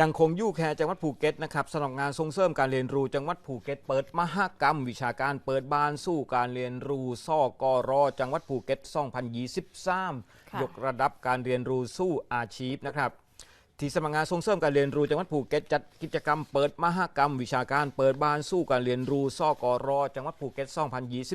ยังคงอยู่แค่จังหวัดภูเก็ตนะครับสำหรับงานส่งเสริมการเรียนรู้จังหวัดภูเก็ตเปิดมหกรรม วิชาการเปิดบ้านสู้การเรียนรู้ซ่อกอรอจังหวัดภูเก็ต 2023ค่ะยกระดับการเรียนรู้สู้อาชีพนะครับ ที่สำนักงานส่งเสริมการเรียนรู้จังหวัดภูเก็ตจัดกิจกรรมเปิดมหกรรม วิชาการเปิดบ้านสู้การเรียนรู้ซ่อกอรอจังหวัดภูเก็ต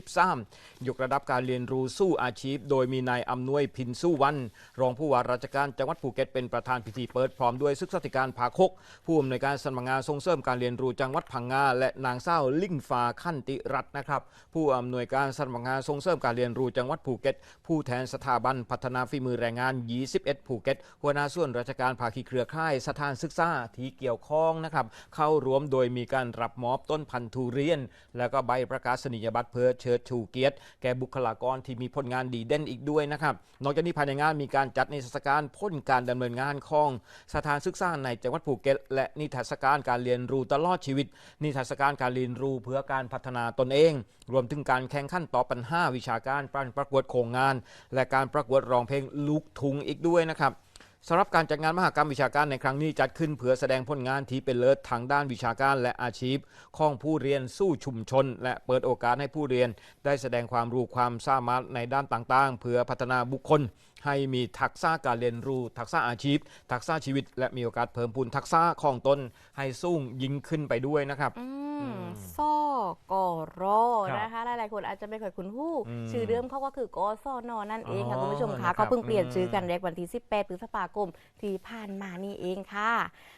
2023 ยกระดับการเรียนรู้สู้อาชีพ โดยมีนายอำนวยพินสู้วัน รองผู้ว่าราชการจังหวัดภูเก็ตเป็นประธานพิธีเปิดพร้อมด้วยศึกษาธิการภาคกผู้อำนวยการสำนักงานส่งเสริมการเรียนรู้จังหวัดพังงาและนางเศร้าลิ่งฟ้าขั้นติรัตน์นะครับ ผู้อำนวยการสำนักงานส่งเสริมการเรียนรู้จังหวัดภูเก็ต ผู้แทนสถาบันพัฒนาฝีมือแรงงาน 21 ภูเก็ตหัวหน้าส่วนราชการภาคีเครือข่ายสถานศึกษาที่เกี่ยวข้องนะครับ เข้าร่วมโดยมีการรับมอบต้นพันธุ์ทุเรียน แล้วก็ใบประกาศนียบัตรเพื่อเชิดชูเกียรติ แก่บุคลากรที่มีผลงานดีเด่นอีกด้วยนะครับ นอกจากนี้ภายในงานมีการจัดนิทรรศการพ้นการดำเนินงานของสถานศึกษาในจังหวัดภูเก็ตและนิทรรศการการเรียนรู้ตลอดชีวิต นิทรรศการการเรียนรู้เพื่อการพัฒนาตนเอง รวมถึงการแข่งขันตอบปัญหาวิชาการการประกวดโครงงาน และการประกวดร้องเพลงลูกทุงอีกด้วยนะครับ สำหรับการจัดงานมหกรรมวิชาการในครั้งนี้จัดขึ้นเพื่อแสดงผลงานที่เป็นเลิศทางด้านวิชาการและอาชีพ ของผู้เรียนสู้ชุมชน และเปิดโอกาสให้ผู้เรียน ได้แสดงความรู้ความสามารถในด้านต่างๆ เพื่อพัฒนาบุคคล ให้มีทักษะการเรียนรู้ ทักษะอาชีพ ทักษะชีวิต และมีโอกาสเพิ่มพูนทักษะของตนให้สูงยิ่งขึ้นไปด้วยนะครับ ซ่อกอรอครับนะคะหลายๆคนอาจจะไม่เคยคุ้นหู้อืมชื่อเดิมเขาก็คือกอซอนอนั่นเองค่ะอ๋อคุณผู้ชมนะครัค่ะบเขาเพิ่งเปลี่ยนอืมชื่อกันแรกวันที่ 18พฤษภาคมที่ผ่านมานี่เองค่ะ